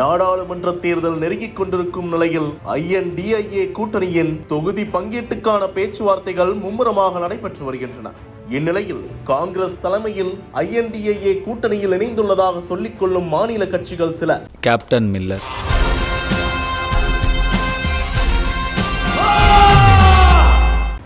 நாடாளுமன்ற தேர்தல் நெருங்கிக் கொண்டிருக்கும் நிலையில் ஐஎன்டிஐஏ கூட்டணியின் தொகுதி பங்கீட்டுக்கான பேச்சுவார்த்தைகள் மும்முரமாக நடைபெற்று வருகின்றன. இந்நிலையில் காங்கிரஸ் தலைமையில் ஐஎன்டிஏஏ கூட்டணியில் இணைந்துள்ளதாக சொல்லிக் கொள்ளும் மாநில கட்சிகள் சில. Captain Miller.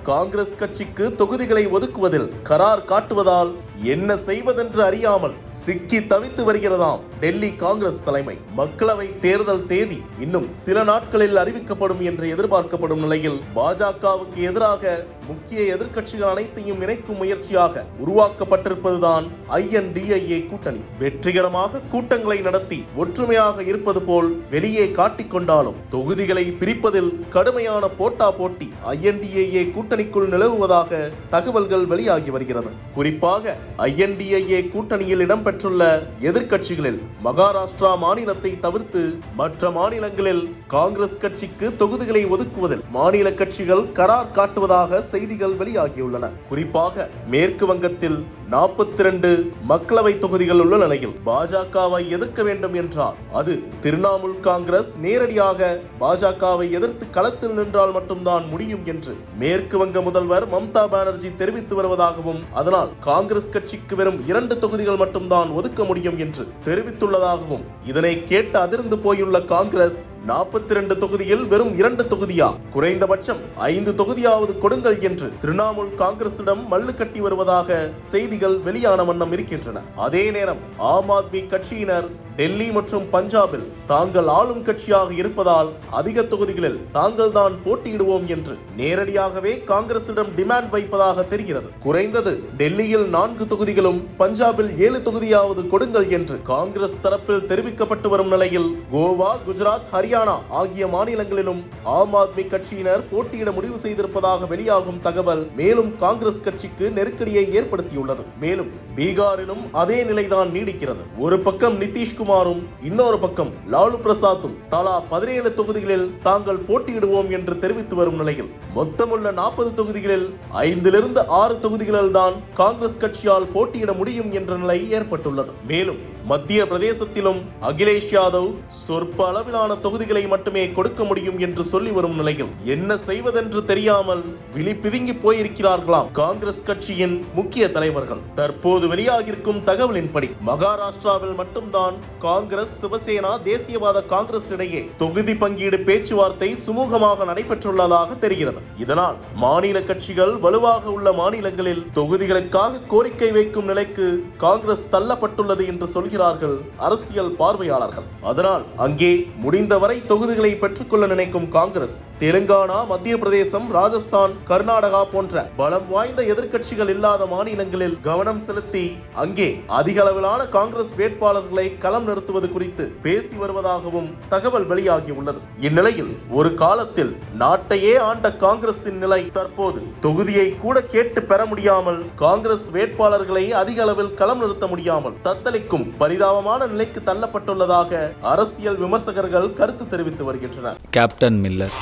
காங்கிரஸ் கட்சிக்கு தொகுதிகளை ஒதுக்குவதில் கரார் காட்டுவதால் என்ன செய்வதென்று அறியாமல் சிக்கி தவித்து வருகிறதாம் டெல்லி காங்கிரஸ் தலைமை. மக்களவை தேர்தல் தேதி இன்னும் சில நாட்களில் அறிவிக்கப்படும் என்று எதிர்பார்க்கப்படும் நிலையில் பாஜகவுக்கு எதிராக முக்கிய எதிர்க்கட்சிகள் அனைத்தையும் இணைக்கும் முயற்சியாக உருவாக்கப்பட்டிருப்பதுதான் ஐஎன்டிஐஏ கூட்டணி. வெற்றிகரமாக கூட்டங்களை நடத்தி ஒற்றுமையாக இருப்பது போல் வெளியே காட்டிக்கொண்டாலும் தொகுதிகளை பிரிப்பதில் கடுமையான போட்டா போட்டி ஐஎன்டிஏஏ கூட்டணிக்குள் நிலவுவதாக தகவல்கள் வெளியாகி வருகிறது. குறிப்பாக ஐஎன்டிஏஏ கூட்டணியில் இடம்பெற்றுள்ள எதிர்க்கட்சிகளில் மகாராஷ்டிரா மாநிலத்தை தவிர்த்து மற்ற மாநிலங்களில் காங்கிரஸ் கட்சிக்கு தொகுதிகளை ஒதுக்குவதில் மாநில கட்சிகள் கரார் காட்டுவதாக செய்திகள் வெளியாகியுள்ளன. குறிப்பாக மேற்கு வங்கத்தில் நாற்பத்தி ரெண்டு மக்களவை தொகுதிகள் உள்ள நிலையில் பாஜகவை எதிர்க்க வேண்டும் என்றால் அது திரிணாமுல் காங்கிரஸ் நேரடியாக பாஜகவை எதிர்த்து களத்தில் நின்றால் மட்டும்தான் முடியும் என்று மேற்கு வங்க முதல்வர் மம்தா பானர்ஜி தெரிவித்து வருவதாகவும் அதனால் காங்கிரஸ் கட்சிக்கு வெறும் இரண்டு தொகுதிகள் மட்டும்தான் ஒதுக்க முடியும் என்று தெரிவித்துள்ளதாகவும் இதனை கேட்டு அதிர்ந்து போயுள்ள காங்கிரஸ் நாற்பத்தி ரெண்டு தொகுதியில் வெறும் இரண்டு தொகுதியா? குறைந்தபட்சம் ஐந்து தொகுதியாவது கொடுங்கள் என்று திரிணாமுல் காங்கிரசிடம் மல்லு கட்டி வருவதாக செய்திகள் வெளியான வண்ணம் இருக்கின்றன. அதே நேரம் ஆம் ஆத்மி கட்சியினர் டெல்லி மற்றும் பஞ்சாபில் தாங்கள் ஆளும் கட்சியாக இருப்பதால் அதிக தொகுதிகளில் தாங்கள் தான் போட்டியிடுவோம் என்று நேரடியாகவே காங்கிரசிடம் டிமாண்ட் வைப்பதாக தெரிகிறது. குறைந்தது டெல்லியில் நான்கு தொகுதிகளும் பஞ்சாபில் ஏழு தொகுதியாவது கொடுங்கள் என்று காங்கிரஸ் தரப்பில் தெரிவிக்கப்பட்டு வரும் நிலையில் கோவா குஜராத் ஹரியானா ஆகிய மாநிலங்களிலும் ஆம் ஆத்மி கட்சியினர் போட்டியிட முடிவு செய்திருப்பதாக வெளியாகும் தகவல் மேலும் காங்கிரஸ் கட்சிக்கு நெருக்கடியை ஏற்படுத்தியுள்ளது. மேலும் பீகாரிலும் அதே நிலைதான் நீடிக்கிறது. ஒரு பக்கம் நிதிஷ்குமாரும் இன்னொரு பக்கம் லாலு பிரசாத்தும் தலா பதினேழு தொகுதிகளில் தாங்கள் போட்டியிடுவோம் என்று தெரிவித்து வரும் நிலையில் மொத்தமுள்ள நாற்பது தொகுதிகளில் ஐந்திலிருந்து ஆறு தொகுதிகளில் தான் காங்கிரஸ் கட்சியால் போட்டியிட முடியும் என்ற நிலை ஏற்பட்டுள்ளது. மேலும் மத்திய பிரதேசத்திலும் அகிலேஷ் யாதவ் சொற்ப அளவிலான தொகுதிகளை மட்டுமே கொடுக்க முடியும் என்று சொல்லி வரும் நிலையில் என்ன செய்வதென்று தெரியாமல் விழிப்பிதுங்கி போயிருக்கிறார்களாம் காங்கிரஸ் கட்சியின் முக்கிய தலைவர்கள். தற்போது வெளியாகியிருக்கும் தகவலின்படி மகாராஷ்டிராவில் மட்டும்தான் காங்கிரஸ் சிவசேனா தேசியவாத காங்கிரஸ் இடையே தொகுதி பங்கீடு பேச்சுவார்த்தை சுமூகமாக நடைபெற்றுள்ளதாக தெரிகிறது. இதனால் மாநில கட்சிகள் வலுவாக உள்ள மாநிலங்களில் தொகுதிகளுக்காக கோரிக்கை வைக்கும் நிலைக்கு காங்கிரஸ் தள்ளப்பட்டுள்ளது என்று சொல்கிறார்கள் அரசியல் பார்வையாளர்கள். அதனால் அங்கே முடிந்தவரை தொகுதிகளை பெற்றுக்கொள்ள நினைக்கும் காங்கிரஸ் தெலுங்கானா மத்திய பிரதேசம் ராஜஸ்தான் கர்நாடகா போன்ற பலம் வாய்ந்த எதிர்க்கட்சிகள் இல்லாத மாநிலங்களில் கவனம் செலுத்தி அங்கே அதிக அளவிலான காங்கிரஸ் வேட்பாளர்களை களம் நடத்துவது குறித்து பேசி வருவதாகவும் தகவல் வெளியாகியுள்ளது. இந்நிலையில் ஒரு காலத்தில் நாட்டையே ஆண்ட காங்கிரசின் நிலை தற்போது தொகுதியை கூட கேட்டு பெற முடியாமல் காங்கிரஸ் வேட்பாளர்களை அதிக அளவில் களம் நிறுத்த முடியாமல் தத்தளிக்கும் பரிதாபமான நிலைக்கு தள்ளப்பட்டுள்ளதாக அரசியல் விமர்சகர்கள் கருத்து தெரிவித்து வருகின்றனர். கேப்டன் மில்லர்.